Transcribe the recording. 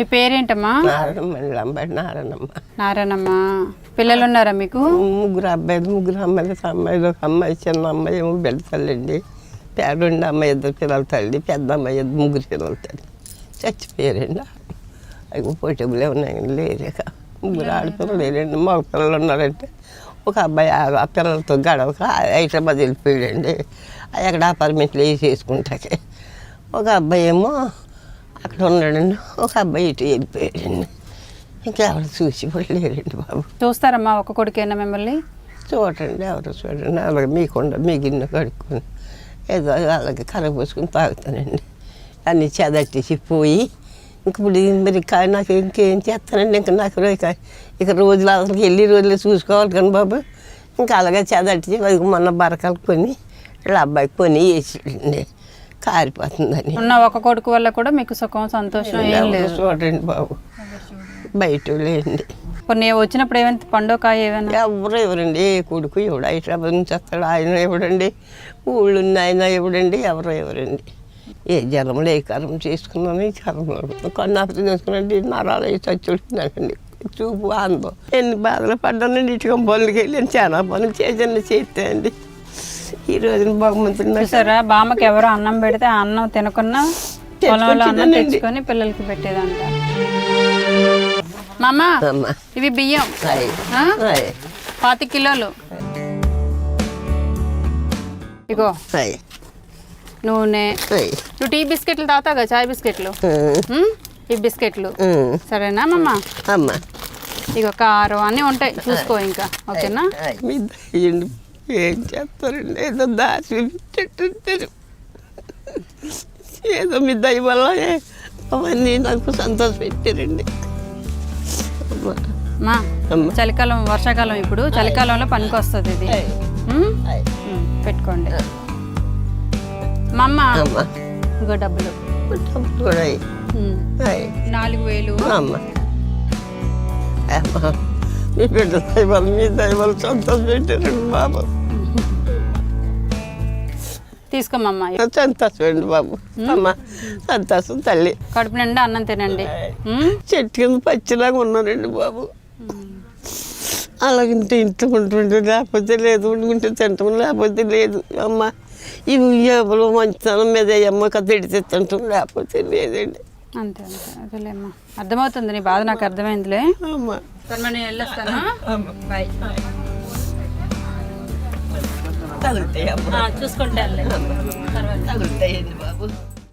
మీ పేరేంటమ్మా? నారాయణమ్మ లంబడి నారాయణమ్మ. నారాయణమ్మ. పిల్లలు ఉన్నారా మీకు? ముగ్గురు అబ్బాయిలు ముగ్గురు అమ్మాయిలు ఒక అమ్మాయిలు ఒక అమ్మాయి చిన్న అమ్మాయి ఏమో బిడ్డ తల్లండి రెండు అమ్మాయి ఇద్దరు పిల్లల తల్లి పెద్ద అమ్మాయి ఇద్దరు ముగ్గురు పిల్లల తల్లి. చచ్చిపోయారండి. అవి పోటీబులే ఉన్నాయండి లేరేక. ముగ్గురు ఆడపిల్లలు లేరండి మగ పిల్లలు ఉన్నారంటే. ఒక అబ్బాయి ఆ ఆ పిల్లలతో గడవక హైదరాబాద్ వెళ్ళిపోయాడండి. అక్కడ అపార్ట్మెంట్లు వేసి వేసుకుంటాకే ఒక అబ్బాయి ఏమో అక్కడ ఉన్నాడండి. ఒక అబ్బాయి ఇటు వెళ్ళిపోయాడండి. ఇంకా ఎవరు చూసి లేరండి బాబు. చూస్తారమ్మా ఒక కొడుకేనా మిమ్మల్ని? చూడండి ఎవరు చూడండి. అలాగే మీకుండా మీ గిన్నె కడుక్కొని ఏదో అలాగే కలగపోసుకుని తాగుతానండి. అన్ని చెదట్టేసి పోయి ఇంక ఇప్పుడు మరి నాకు ఇంకేం చేస్తానండి? ఇంకా నాకు ఇక ఇక రోజులు అసలు వెళ్ళి రోజులు చూసుకోవాలి కానీ బాబు. ఇంకా అలాగే చెదట్టి మొన్న బరకలు కొని వీళ్ళ అబ్బాయి కొని వేసిండి కారిపోతుందని. ఉన్న ఒక కొడుకు వల్ల కూడా మీకు సుఖం సంతోషం ఏం లేదు. చూడండి బాబు. బయట లేండి కొన్ని వచ్చినప్పుడు ఏమైనా పండుగ ఏమైనా? ఎవరు ఎవరండి? ఏ కొడుకు ఎవడు? హైదరాబాద్ నుంచి వస్తాడు. ఆయన ఎవడండి? ఊళ్ళు ఉన్న ఆయన ఎవడండి? ఎవరు ఎవరండి? ఏ జలంలో ఏ కర్మ చేసుకున్నాను ఈ కర్మలో కొన్నాపతి చేసుకున్నాండి నరాలు వేసి చచ్చుడుతున్నానండి చూపు ఆందం ఎన్ని బాధలు పడ్డానండి. ఇటుక పనులకి వెళ్ళి చాలా పనులు చేసాను చేస్తానండి. ఈ రోజున చూసారా? బామ్మకి ఎవరో అన్నం పెడితే ఆ అన్నం తినకున్నా పొలంలో అన్నం తెచ్చుకొని పిల్లలకి పెట్టేదంట. మామ ఇవి బియ్యం. పాతి కిలోలు. ఇగో. నూనె. నువ్వు టీ బిస్కెట్లు తాగుతావు కదా చాయ్ బిస్కెట్లు? ఈ బిస్కెట్లు. సరేనా మమ్మ అమ్మ. ఇగో కారం అన్నీ ఉంటాయి. చూసుకో ఇంకా. ఓకేనా? ఏం చేస్తారండి ఏదో దాచి పెట్టారు ఏదో మీ దయ వల్ల అవన్నీ నాకు సంతోష పెట్టారండి. మా. చలికాలం వర్షాకాలం ఇప్పుడు చలికాలంలో పనికి వస్తుంది ఇది పెట్టుకోండి. ఇగో డబ్బులు. నాలుగు వేలు. మీ బిడ్డ దైవాలు మీ దైవాలు సంతోష పెట్టారండి బాబు. తీసుకోమమ్మ. సంతోషమండి బాబు. అమ్మ సంతోషం తల్లి. కడుపు నిండా అన్నం తినండి? చెట్టు కింద పచ్చిలాగా ఉన్నానండి బాబు. అలాగంటే ఇంట్లో ఉంటుంటే లేకపోతే లేదు వండుకుంటే తింటాం లేకపోతే లేదు. అమ్మ ఇవి ఉయ్యాబలు మంచితనం మీద అమ్మ కథ ఎడితే తింటాం లేకపోతే లేదండి. అంతే అంతే. అదేలేమ్మా. అర్థమవుతుంది నీ బాధ నాకు అర్థమైందిలే. అమ్మ. వెళ్ళొస్తాను? బాయ్ తగులుతాయి అమ్మ. చూసుకుంటే తగులుతాయండి బాబు?